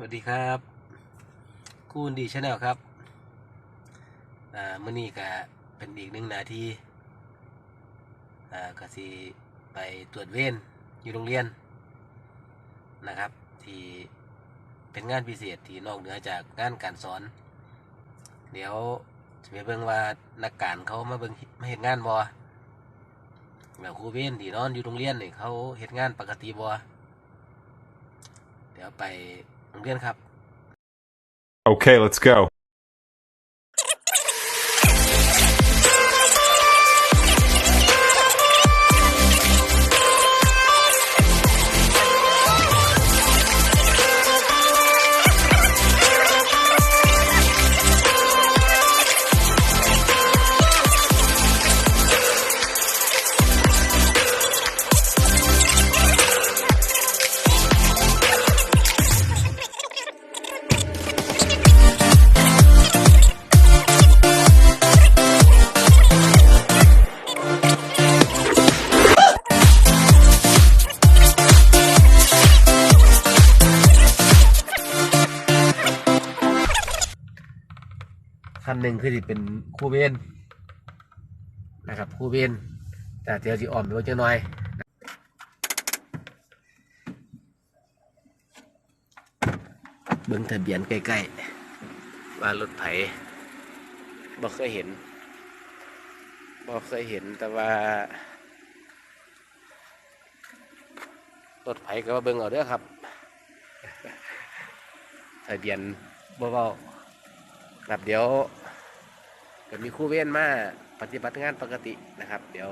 สวัสดีครับคูณดีชาแนลครับอ่ามื่อนี้ก็เป็นอีกหนึ่งนาทีอ่าก็สิไปตรวจเวรอยู่โรงเรียนนะครับ ที่เป็นงานพิเศษที่นอกเหนือจากงานการสอน เดี๋ยวจะไปเบิ่งว่านักการเขามาเบิ่งมาเห็นงานบ่แล้วครูเวรที่นอนอยู่โรงเรียนนี่เขาเห็นงานปกติบ่เดี๋ยวไป โรงเรียนครับ Okay, let's go. คันหนึ่งคือสิเป็นครูเวนนะครับครูเวนแต่เดี๋ยวสิอ่อมไปว่าจะน้อยเบิ่งทะเบียนใกล้ๆว่ารถไถบ่เคยเห็นบ่เคยเห็นแต่ว่ารถไถก็ว่าเบิ่งเอาเด้อครับทะเบียนบ่เว้า ครับเดี๋ยวก็มีคู่เว้นมาปฏิบัติงานปกตินะครับ เดี๋ยว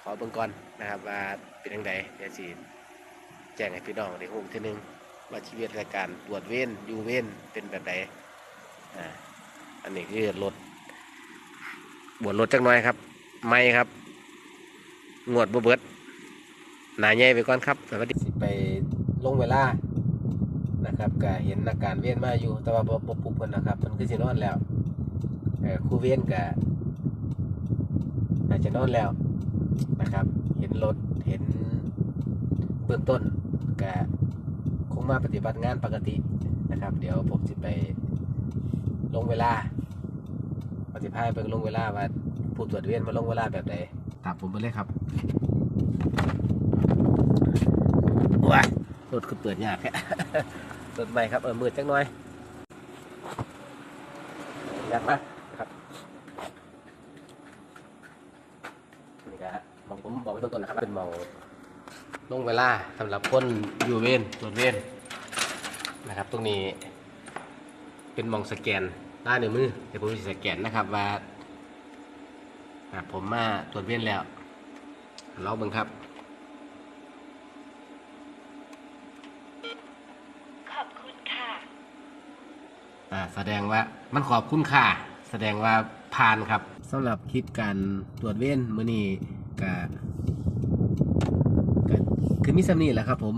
ขอเบิ่งก่อนนะครับ ว่าเป็นยังไงเดี๋ยวสิแจ้งให้พี่น้องได้ฮู้ทีหนึงว่าชีวิตราชการตรวจเว้นอยู่เว้นเป็นแบบใดอ่าอันนี้คือรถบวชรถจักหน่อยครับ ไม่ครับ งวดบ่เบิดหนาใหญ่ไปก่อนครับสวัสดีไปลงเวลา นะครับก็เห็นนักการเวียนมาอยู่ แต่ว่าบ่ปลุกเพิ่นนะครับเพิ่นคือสินอนแล้วครูเวียนก็น่าจะนอนแล้วนะครับ เห็นรถเห็นเบื้องต้นก็คงมาปฏิบัติงานปกตินะครับ เดี๋ยวผมสิไปลงเวลาปฏิภาณเบิ่งลงเวลาว่าผู้ตรวจเวียนมาลงเวลาแบบใดตามผมไปเลยครับว้ารถคือเปิดยากแค่ รถใหม่ครับเออมืดจังหน่อยอยากมาครับนี่ก็มองผมบอกไว้ต้นๆนะครับเป็นหมองลงเวลาสำหรับคนอยู่เวนตรวจเวนนะครับ ตรงนี้เป็นมองสแกนหน้าหนึ่งมือเดี๋ยวผมจะสแกนนะครับว่าผมมาตรวจเวนแล้วลองบิ่งครับ ขอบคุณค่ะ อ่าแสดงว่ามันขอบคุณค่ะ แสดงว่าผ่านครับสำหรับคลิปการตรวจเว้นมื้อนี้ก็ก็คือมีสำนีแหละครับผม